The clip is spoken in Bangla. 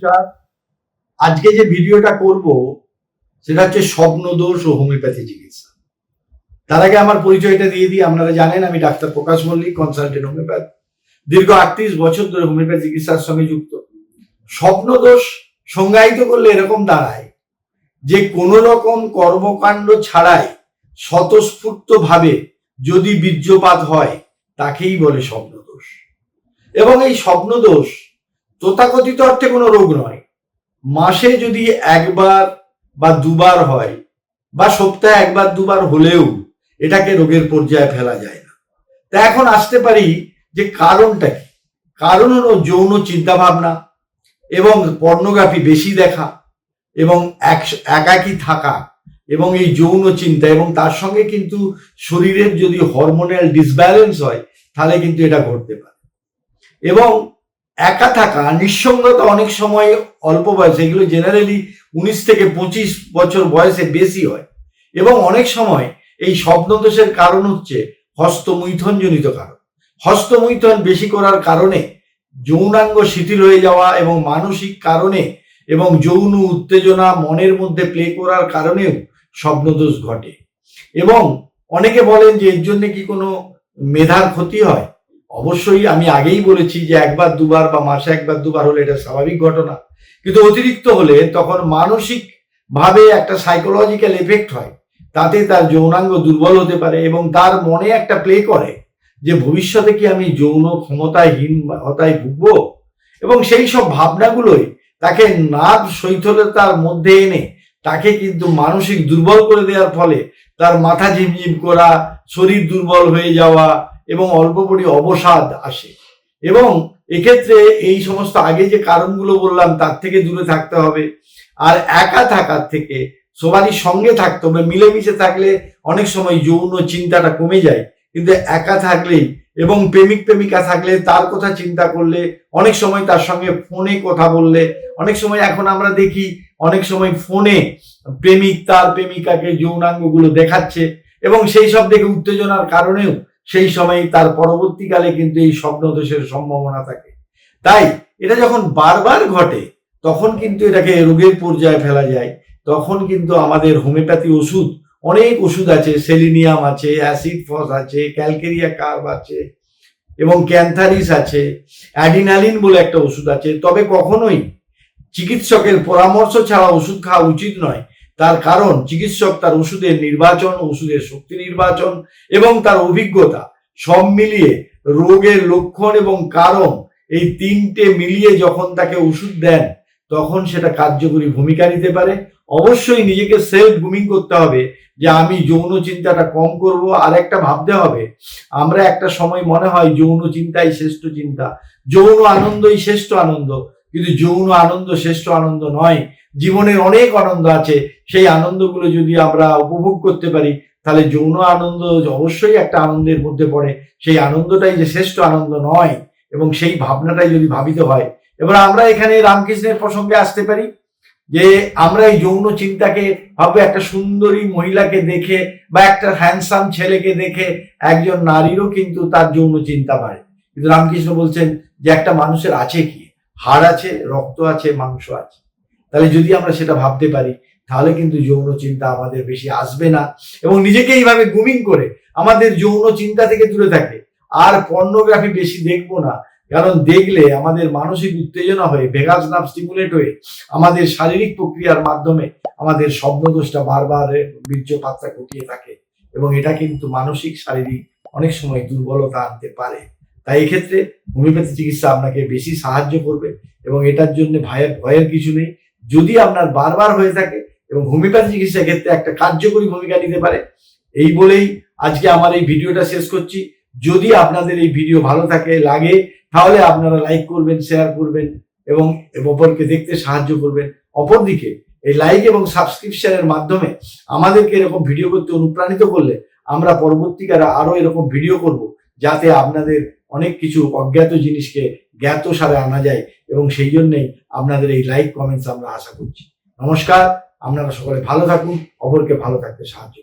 নমস্কার। আজকে যে ভিডিওটা করব, সেটা হচ্ছে স্বপ্নদোষ ও হোমিওপ্যাথি চিকিৎসা। তার আগে আমার পরিচয়টা দিয়ে দিই, আপনারা জানেন আমি doctor Prakash Mallick consultant homeopath. দীর্ঘ আটত্রিশ বছর ধরে হোমিওপ্যাথি চিকিৎসার সঙ্গে যুক্ত। স্বপ্নদোষ সংজ্ঞায়িত করলে এরকম দাঁড়ায় যে কোনো রকম কর্মকাণ্ড ছাড়াই স্বতঃস্ফূর্ত ভাবে যদি বীর্যপাত হয়, তাকেই বলে স্বপ্নদোষ। এবং এই স্বপ্নদোষ তথাকথিত অর্থে কোনো রোগ নয়। মাসে যদি একবার বা দুবার হয় বা সপ্তাহে একবার দুবার হলেও এটাকে রোগের পর্যায়ে ফেলা যায় না। তা এখন আসতে পারি যে কারণটা কি? কারণ হলো যৌন চিন্তাভাবনা এবং পর্নোগ্রাফি বেশি দেখা এবং এক- একাকী থাকা এবং এই যৌন চিন্তা এবং তার সঙ্গে কিন্তু শরীরের যদি হরমোনাল ডিসব্যালেন্স হয়, তাহলে কিন্তু এটা ঘটতে পারে। এবং একা থাকা, নিঃসঙ্গতা অনেক সময় অল্প বয়সে এগুলো জেনারেলি উনিশ থেকে পঁচিশ বছর বয়সে বেশি হয়। এবং অনেক সময় এই স্বপ্নদোষের কারণ হচ্ছে হস্তমৈথনজনিত কারণ। হস্তমৈথন বেশি করার কারণে যৌনাঙ্গ শিথিল হয়ে যাওয়া এবং মানসিক কারণে এবং যৌন উত্তেজনা মনের মধ্যে প্লে করার কারণেও স্বপ্নদোষ ঘটে। এবং অনেকে বলেন যে এর জন্য কি কোনো মেধার ক্ষতি হয়? অবশ্যই আমি আগেই বলেছি যে একবার, দুবার বা মাসে একবার, দুবার হলে এটা স্বাভাবিক ঘটনা। কিন্তু অতিরিক্ত হলে তখন মানসিক ভাবে একটা সাইকোলজিক্যাল এফেক্ট হয়। তাতে তার যৌনাঙ্গ দুর্বল হতে পারে এবং তার মনে একটা প্লে করে যে ভবিষ্যতে কি আমি যৌন ক্ষমতাহীন হতায় ভুগবো? এবং সেই সব ভাবনাগুলোই তাকে নার্ভ শৈথলতার মধ্যে এনে তাকে কিন্তু মানসিক দুর্বল করে দেওয়ার ফলে তার মাথা ঝিমঝিম করা, শরীর দুর্বল হয়ে যাওয়া এবং অল্প পরি অবসাদ আসে। এবং এক্ষেত্রে এই সমস্ত আগে যে কারণগুলো বললাম, তার থেকে দূরে থাকতে হবে। আর একা থাকার থেকে সবারই সঙ্গে থাকতে হবে। মিলেমিশে থাকলে অনেক সময় যৌন চিন্তাটা কমে যায়। কিন্তু একা থাকলেই এবং প্রেমিক প্রেমিকা থাকলে তার কথা চিন্তা করলে, অনেক সময় তার সঙ্গে ফোনে কথা বললে, অনেক সময় এখন আমরা দেখি অনেক সময় ফোনে প্রেমিক তার প্রেমিকাকে যৌনাঙ্গগুলো দেখাচ্ছে এবং সেই সব দেখে উত্তেজনার কারণেও সেই সময় তার পরবর্তীকালে কিন্তু এই স্বপ্নদোষের সম্ভাবনা থাকে। তাই এটা যখন বারবার ঘটে, তখন কিন্তু এটাকে রোগের পর্যায়ে ফেলা যায়। তখন কিন্তু আমাদের হোমিওপ্যাথি ওষুধ, অনেক ওষুধ আছে, সেলিনিয়াম আছে, অ্যাসিড ফস আছে, ক্যালকেরিয়া কার্ব আছে, এবং ক্যান্থারিস আছে, অ্যাডিনালিন বলে একটা ওষুধ আছে। তবে কখনোই চিকিৎসকের পরামর্শ ছাড়া ওষুধ খাওয়া উচিত নয়। তার কারণ চিকিৎসক তার ওষুধের নির্বাচন, ওষুধের শক্তি নির্বাচন এবং তার অভিজ্ঞতা সব মিলিয়ে রোগের লক্ষণ এবং কারণ এই তিনটে মিলিয়ে যখন তাকে ওষুধ দেন, তখন সেটা কার্যকরী ভূমিকা নিতে পারে। অবশ্যই নিজেকে সেলফ গ্রুমিং করতে হবে যে আমি যৌন চিন্তাটা কম করব। আর একটা ভাবতে হবে, আমরা একটা সময় মনে হয় যৌন চিন্তাই শ্রেষ্ঠ চিন্তা। যৌন আনন্দই শ্রেষ্ঠ আনন্দ, কিন্তু যৌন আনন্দ শ্রেষ্ঠ আনন্দ নয়। জীবনের অনেক আনন্দ আছে। সেই আনন্দগুলো যদি আমরা উপভোগ করতে পারি, তাহলে যৌন আনন্দ অবশ্যই একটা আনন্দের মধ্যে পড়ে। সেই আনন্দটাই যে শ্রেষ্ঠ আনন্দ নয়, এবং সেই ভাবনাটাই যদি ভাবিত হয়। এবার আমরা এখানে রামকৃষ্ণের প্রসঙ্গে আসতে পারি, যে আমরা এই যৌন চিন্তাকে ভাবো একটা সুন্দরী মহিলাকে দেখে বা একটা হ্যান্ডসাম ছেলেকে দেখে একজন নারীরও কিন্তু তার যৌন চিন্তা বাড়ে। কিন্তু রামকৃষ্ণ বলছেন যে একটা মানুষের আছে কি? হাড় আছে, রক্ত আছে, মাংস আছে। তাহলে যদি আমরা সেটা ভাবতে পারি, তাহলে কিন্তু যৌন চিন্তা আমাদের বেশি আসবে না। এবং নিজেকে এইভাবে গুমিং করে আমাদের যৌন চিন্তা থেকে দূরে থাকে। আর পর্নোগ্রাফি বেশি দেখব না, কারণ দেখলে আমাদের মানসিক উত্তেজনা হয়ে ভেগাস নাম স্টিমুলেট হয়ে, আমাদের শারীরিক প্রক্রিয়ার মাধ্যমে আমাদের স্বপ্নদোষটা বারবার বীর্যপাতটা ঘটিয়ে থাকে। এবং এটা কিন্তু মানসিক, শারীরিক অনেক সময় দুর্বলতা আনতে পারে। তাই এক্ষেত্রে হোমিওপ্যাথি চিকিৎসা আপনাকে বেশি সাহায্য করবে। এবং এটার জন্য ভয়ের ভয়ের কিছু নেই। যদি আপনার বারবার হয়ে থাকে এবং হোমিওপ্যাথি চিকিৎসার ক্ষেত্রে একটা কার্যকরী ভূমিকা নিতে পারে, এই বলেই আজকে আমার এই ভিডিওটা শেষ করছি। যদি আপনাদের এই ভিডিও ভালো থাকে, লাগে, তাহলে আপনারা লাইক করবেন, শেয়ার করবেন এবং অপরকে দেখতে সাহায্য করবেন। অপরদিকে, এই লাইক এবং সাবস্ক্রিপশনের মাধ্যমে আমাদেরকে এরকম ভিডিও করতে অনুপ্রাণিত করলে আমরা পরবর্তীকালে আরও এরকম ভিডিও করব, যাতে আপনাদের অনেক কিছু অজ্ঞাত জিনিসকে জ্ঞাত সারে আনা যায় এবং সেই জন্যেই আপনাদের এই লাইক কমেন্টস আমরা আশা করছি। নমস্কার, আপনারা সকলে ভালো থাকুন, অপরকে ভালো থাকতে সাহায্য